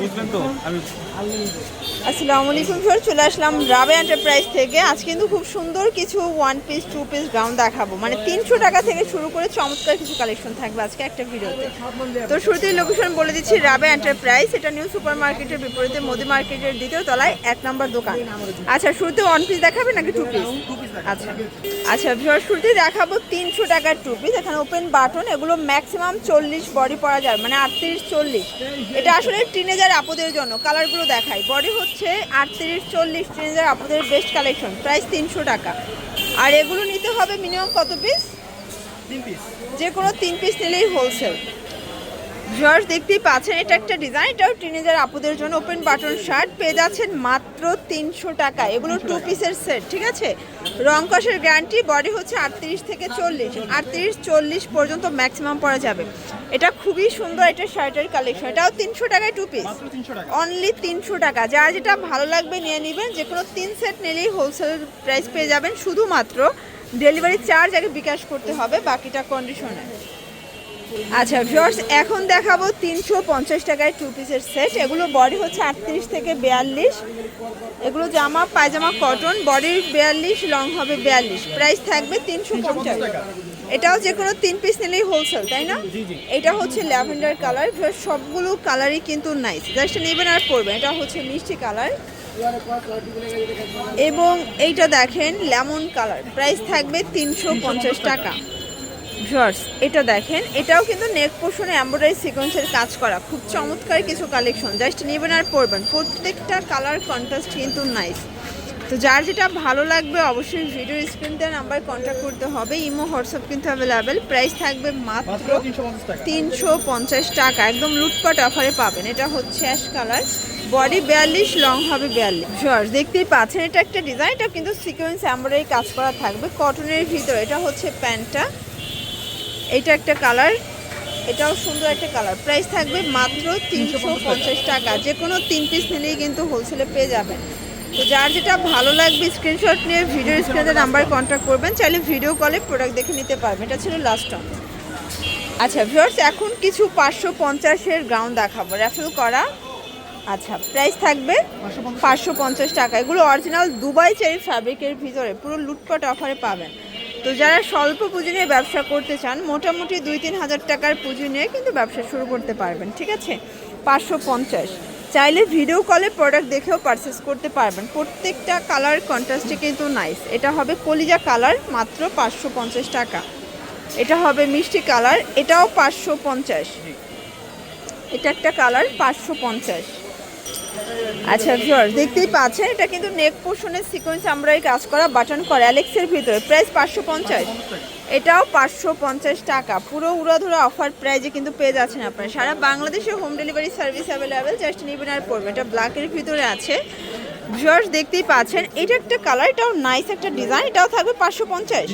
বুঝবেন তো? আমি আসসালামু আলাইকুম স্যার চলে আসলাম রাবে এন্টারপ্রাইজ থেকে। আজ কিন্তু খুব সুন্দর কিছু one piece two piece gown দেখাবো। মানে তিনশো টাকা থেকে শুরু করে চমৎকার কিছু কালেকশন থাকবে আজকে একটা ভিডিওতে। তো শুরুতেই লোকেশন বলে দিচ্ছি রাবে এন্টারপ্রাইজ এটা নিউ সুপার মার্কেটের বিপরীতে মোদি মার্কেটের দ্বিতীয় তলায় এক নম্বর দোকান। আচ্ছা শুরুতে ওয়ান পিস দেখাবে নাকি টু পিস আচ্ছা। আচ্ছা ভিউয়ার শুরুতেই দেখাবো তিনশো টাকার টু পিস এখানে ওপেন বাটন এগুলো ম্যাক্সিমাম চল্লিশ বডি পরা যায় মানে আটত্রিশ চল্লিশ। এটা আসলে টিনেজার আপুদের জন্য কালারগুলো দেখাই। বডি হচ্ছে আটত্রিশ চল্লিশ টিনেজার আপুদের বেস্ট কালেকশন প্রাইস তিনশো টাকা। আর এগুলো নিতে হবে মিনিমাম কত পিস পিস যে কোনো তিন পিস নিলেই হোলসেল ভিউয়ার্স দেখতেই পাচ্ছেন এটা একটা ডিজাইন এটাও টিনেজার আপুদের জন্য ওপেন বাটন শার্ট পেয়ে যাচ্ছেন মাত্র তিনশো টাকা। এগুলো টু পিসের সেট ঠিক আছে? রং কষের গ্যারান্টি বডি হচ্ছে আটত্রিশ থেকে চল্লিশ। আটত্রিশ চল্লিশ পর্যন্ত ম্যাক্সিমাম পরা যাবে। এটা খুবই সুন্দর একটা শার্টের কালেকশন এটাও তিনশো টাকায় টু পিস অনলি তিনশো টাকা। যা যেটা ভালো লাগবে নিয়ে নেবেন যে কোনো তিন সেট নিলেই হোলসেল প্রাইস পেয়ে যাবেন। শুধুমাত্র ডেলিভারি চার্জ আগে বিকাশ করতে হবে বাকিটা কন্ডিশনে আচ্ছা ভিউয়ার্স এখন দেখাবো তিনশো পঞ্চাশ টাকায় টু পিসের সেট এগুলো বডি হচ্ছে আটত্রিশ থেকে বিয়াল্লিশ। এগুলো জামা পায়জামা কটন বডির বিয়াল্লিশ লং হবে বিয়াল্লিশ। প্রাইস থাকবে তিনশো পঞ্চাশ। এটাও যে কোনো তিন পিস নিলেই হোলসেল তাই না। এটা হচ্ছে ল্যাভেন্ডার কালার সবগুলো কালারই কিন্তু নাইস জাস্ট নেবেন আর পরবেন। এটা হচ্ছে মিষ্টি কালার এবং এইটা দেখেন লেমন কালার প্রাইস থাকবে তিনশো পঞ্চাশ টাকা। ভিউয়ার্স এটা দেখেন এটাও কিন্তু নেক পোর্শনে এমব্রয়ডারি সিকোয়েন্সের কাজ করা। খুব চমৎকার কিছু কালেকশন জাস্ট নেবেন আর পরবেন। প্রত্যেকটা কালার কন্ট্রাস্ট কিন্তু নাইস তো যার যেটা ভালো লাগবে অবশ্যই ভিডিও স্ক্রিনতে নাম্বার কন্ট্যাক্ট করতে হবে। ইমো হোয়াটসঅ্যাপ কিন্তু অ্যাভেলেবেল প্রাইস থাকবে মাত্র তিনশো পঞ্চাশ টাকা। একদম লুটপাট অফারে পাবেন। এটা হচ্ছে অ্যাশ কালার বডি বিয়াল্লিশ লং হবে বিয়াল্লিশ। শর্ট দেখতেই পাচ্ছেন এটা একটা ডিজাইন এটা কিন্তু সিকোয়েন্স এমব্রয়ডারি কাজ করা থাকবে। কটনের ভিতরে। এটা হচ্ছে প্যান্টটা। এটা একটা কালার, এটাও সুন্দর একটা কালার। প্রাইস থাকবে মাত্র তিনশো পঞ্চাশ টাকা। যে কোনো তিন পিস নিলেই কিন্তু হোলসেলে পেয়ে যাবেন। তো যার যেটা ভালো লাগবে স্ক্রিনশট নিয়ে ভিডিও স্ক্রিনে নাম্বার কন্ট্যাক্ট করবেন। চাইলে ভিডিও কলে প্রোডাক্ট দেখে নিতে পারবেন। এটা ছিল লাস্ট অন আচ্ছা ভিউয়ার্স এখন কিছু পাঁচশো পঞ্চাশের গ্রাউন্ড দেখাবো। র্যাফেল করা। আচ্ছা প্রাইস থাকবে পাঁচশো পঞ্চাশ টাকা। এগুলো অরিজিনাল দুবাই চেরি ফ্যাব্রিকের ভিতরে। পুরো লুটপাট অফারে পাবেন। তো যারা স্বল্প পুঁজি নিয়ে ব্যবসা করতে চান, মোটামুটি দুই তিন হাজার টাকার পুঁজি নিয়ে কিন্তু ব্যবসা শুরু করতে পারবেন, ঠিক আছে? পাঁচশো পঞ্চাশ। চাইলে ভিডিও কলে প্রোডাক্ট দেখেও পারচেস করতে পারবেন। প্রত্যেকটা কালার কন্ট্রাস্টে কিন্তু নাইস এটা হবে কলিজা কালার মাত্র পাঁচশো পঞ্চাশ টাকা। এটা হবে মিষ্টি কালার এটাও পাঁচশো পঞ্চাশ। এটা একটা কালার পাঁচশো পঞ্চাশ। আচ্ছা ভিউয়ার্স দেখতেই পাচ্ছেন, এটা কিন্তু নেক পোর্শনের সিকোয়েন্স আমরা এই কাজ করা বাটন করে। অ্যালেক্সের ভিতরে প্রাইস পাঁচশো পঞ্চাশ। এটাও পাঁচশো পঞ্চাশ টাকা। পুরো উড়াধুরা অফার প্রাইজে কিন্তু পেয়ে যাচ্ছেন আপনারা। সারা বাংলাদেশে home delivery service available just নেবেন আর পড়বেন এটা ব্ল্যাকের ভিতরে আছে। ভিউয়ার্স দেখতেই পাচ্ছেন এটা একটা কালার এটাও নাইস একটা ডিজাইন এটাও থাকবে পাঁচশো পঞ্চাশ।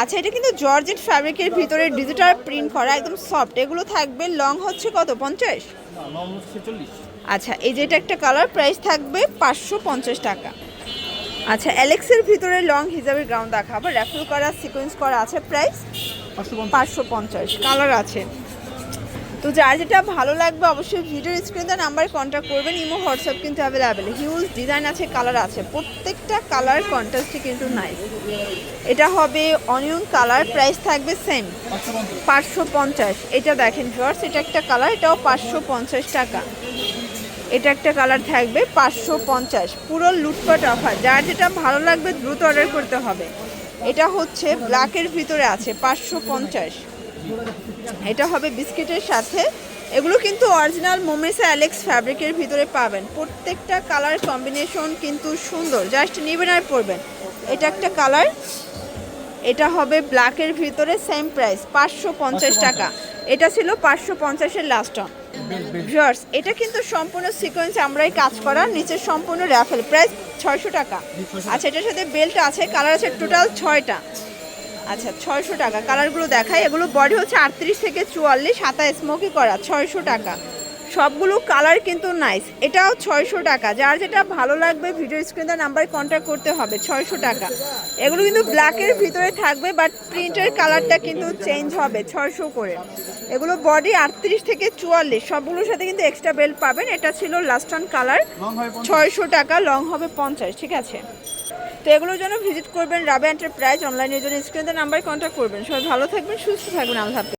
আচ্ছা এটা কিন্তু জর্জেট ফ্যাব্রিকের ভিতরে ডিজিটাল প্রিন্ট করা একদম সফট এগুলো থাকবে লং হচ্ছে কত পঞ্চাশ? আচ্ছা এই যে এটা একটা কালার প্রাইস থাকবে পাঁচশো পঞ্চাশ টাকা। আচ্ছা অ্যালেক্সের ভিতরে লং হিসাবে গ্রাউন্ড দেখাবো। র্যাফেল করা সিকোয়েন্স করা আছে প্রাইস পাঁচশো পঞ্চাশ। কালার আছে। তো যার যেটা ভালো লাগবে অবশ্যই ভিডিও স্ক্রিনে নাম্বার কন্ট্যাক্ট করবেন ইমো হোয়াটসঅ্যাপ কিন্তু অ্যাভেলেবেল হিউজ ডিজাইন আছে কালার আছে, প্রত্যেকটা কালার কন্ট্রাস্টই কিন্তু নাইস এটা হবে অনিয়ন কালার প্রাইস থাকবে সেম পাঁচশো পঞ্চাশ। এটা দেখেন ভিউয়ার্স এটা একটা কালার এটাও পাঁচশো পঞ্চাশ টাকা। এটা একটা কালার থাকবে পাঁচশো পঞ্চাশ। পুরো লুটপাট অফার যার যেটা ভালো লাগবে দ্রুত অর্ডার করতে হবে। এটা হচ্ছে ব্ল্যাকের ভিতরে আছে, পাঁচশো পঞ্চাশ। এটা হবে বিস্কিটের সাথে। এগুলো কিন্তু অরিজিনাল মোমেসা অ্যালেক্স ফ্যাব্রিকের ভিতরে পাবেন। প্রত্যেকটা কালার কম্বিনেশন কিন্তু সুন্দর। জাস্ট নেবেন আর পরবেন। এটা একটা কালার। এটা হবে ব্ল্যাকের ভিতরে সেম প্রাইস পাঁচশো পঞ্চাশ টাকা। এটা ছিল পাঁচশো পঞ্চাশের লাস্ট অন ভিউয়ার্স এটা কিন্তু সম্পূর্ণ সিকোয়েন্স আমরাই কাজ করা নিচে সম্পূর্ণ র্যাফেল প্রাইস ছয়শো টাকা। আচ্ছা এটার সাথে বেল্ট আছে কালার আছে টোটাল ছয়টা। আচ্ছা ছয়শো টাকা। কালারগুলো দেখাই। এগুলো বডি হচ্ছে আটত্রিশ থেকে চুয়াল্লিশ হাতা স্মোকি করা ছয়শো টাকা। সবগুলো কালার কিন্তু নাইস এটাও ছয়শো টাকা। যার যেটা ভালো লাগবে ভিডিও স্ক্রিনে নাম্বারে কন্ট্যাক্ট করতে হবে ছয়শো টাকা। এগুলো কিন্তু ব্ল্যাকের ভিতরে থাকবে বাট প্রিন্টের কালারটা কিন্তু চেঞ্জ হবে ছয়শো করে। এগুলো বডি আটত্রিশ থেকে চুয়াল্লিশ। সবগুলোর সাথে কিন্তু এক্সট্রা বেল্ট পাবেন। এটা ছিল লাস্ট অন কালার ছয়শো টাকা লং হবে পঞ্চাশ। ঠিক আছে? তো এগুলোর জন্য ভিজিট করবেন রাবে এন্টারপ্রাইজ অনলাইনের জন্য। স্ক্রিনে নাম্বার কন্ট্যাক্ট করবেন। সবাই ভালো থাকবেন, সুস্থ থাকবেন, আল্লাহ